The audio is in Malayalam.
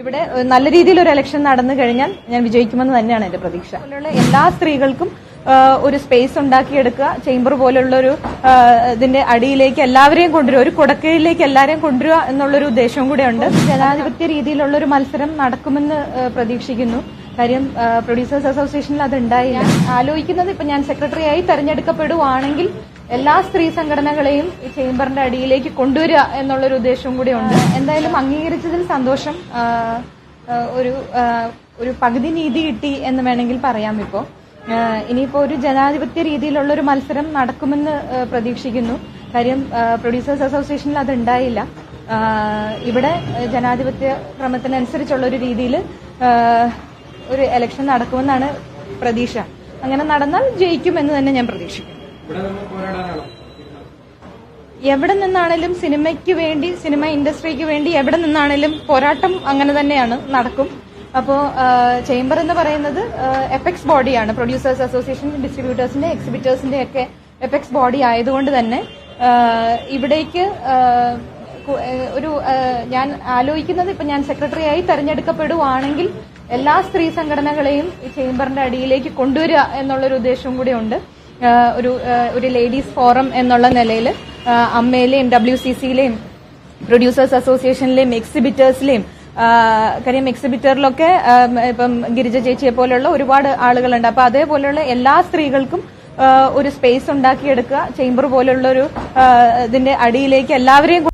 ഇവിടെ നല്ല രീതിയിൽ ഒരു ഇലക്ഷൻ നടന്നു കഴിഞ്ഞാൽ ഞാൻ വിജയിക്കുമെന്ന് തന്നെയാണ് എന്റെ പ്രതീക്ഷ. എല്ലാ സ്ത്രീകൾക്കും ഒരു സ്പേസ് ഉണ്ടാക്കിയെടുക്കുക ചേംബർ പോലുള്ള ഒരു ഇതിന്റെ അടിയിലേക്ക് എല്ലാവരെയും കൊണ്ടുവരിക ഒരു കൊടക്കയിലേക്ക് എല്ലാവരെയും കൊണ്ടുവരിക എന്നുള്ളൊരു ഉദ്ദേശവും കൂടെ ഉണ്ട് ജനാധിപത്യ രീതിയിലുള്ള ഒരു മത്സരം നടക്കുമെന്ന് പ്രതീക്ഷിക്കുന്നു. കാര്യം പ്രൊഡ്യൂസേഴ്സ് അസോസിയേഷനിൽ അത് ഉണ്ടായില്ല. ആലോചിക്കുന്നത് ഇപ്പൊ ഞാൻ സെക്രട്ടറിയായി തെരഞ്ഞെടുക്കപ്പെടുവാണെങ്കിൽ എല്ലാ സ്ത്രീ സംഘടനകളെയും ഈ ചേംബറിന്റെ അടിയിലേക്ക് കൊണ്ടുവരിക എന്നുള്ളൊരു ഉദ്ദേശവും കൂടി ഉണ്ട്. എന്തായാലും അംഗീകരിച്ചതിൽ സന്തോഷം ഒരു ഒരു പകുതി നീതി കിട്ടി എന്ന് വേണമെങ്കിൽ പറയാം ഇപ്പോൾ ഇനിയിപ്പോൾ ഇനിയിപ്പോ ഒരു ജനാധിപത്യ രീതിയിലുള്ള ഒരു മത്സരം നടക്കുമെന്ന് പ്രതീക്ഷിക്കുന്നു. കാര്യം പ്രൊഡ്യൂസേഴ്സ് അസോസിയേഷനിൽ അത് ഉണ്ടായില്ല ഇവിടെ ജനാധിപത്യ ക്രമത്തിനനുസരിച്ചുള്ള ഒരു രീതിയിൽ ഒരു എലക്ഷൻ നടക്കുമെന്നാണ് പ്രതീക്ഷ. അങ്ങനെ നടന്നാൽ ജയിക്കുമെന്ന് തന്നെ ഞാൻ പ്രതീക്ഷിക്കുന്നു. എവിടെ നിന്നാണേലും സിനിമയ്ക്ക് വേണ്ടി സിനിമ ഇൻഡസ്ട്രിക്ക് വേണ്ടി എവിടെ നിന്നാണേലും പോരാട്ടം അങ്ങനെ തന്നെയാണ് നടക്കും. അപ്പോ ചേംബർ എന്ന് പറയുന്നത് എഫെക്സ് ബോഡിയാണ് പ്രൊഡ്യൂസേഴ്സ് അസോസിയേഷൻ ഡിസ്ട്രിബ്യൂട്ടേഴ്സിന്റെ എക്സിബിറ്റേഴ്സിന്റെ ഒക്കെ എഫെക്സ് ബോഡി ആയതുകൊണ്ട് തന്നെ ഇവിടേക്ക് ഒരു ഞാൻ ആലോചിക്കുന്നത് ഇപ്പൊ ഞാൻ സെക്രട്ടറി ആയി തെരഞ്ഞെടുക്കപ്പെടുവാണെങ്കിൽ എല്ലാ സ്ത്രീ സംഘടനകളെയും ഈ ചേംബറിന്റെ അടിയിലേക്ക് കൊണ്ടുവരിക എന്നുള്ളൊരു ഉദ്ദേശവും കൂടി ഉണ്ട് ഒരു ഒരു ലേഡീസ് ഫോറം എന്നുള്ള നിലയിൽ അമ്മയിലെയും ഡബ്ല്യു സി സിയിലെയും പ്രൊഡ്യൂസേഴ്സ് അസോസിയേഷനിലെയും എക്സിബിറ്റേഴ്സിലെയും കാര്യം എക്സിബിറ്ററിലൊക്കെ ഇപ്പം ഗിരിജ ചേച്ചിയെ പോലെയുള്ള ഒരുപാട് ആളുകളുണ്ട്. അപ്പൊ അതേപോലെയുള്ള എല്ലാ സ്ത്രീകൾക്കും ഒരു സ്പേസ് ഉണ്ടാക്കിയെടുക്കുക ചേംബർ പോലുള്ള ഒരു ഇതിന്റെ അടിയിലേക്ക് എല്ലാവരെയും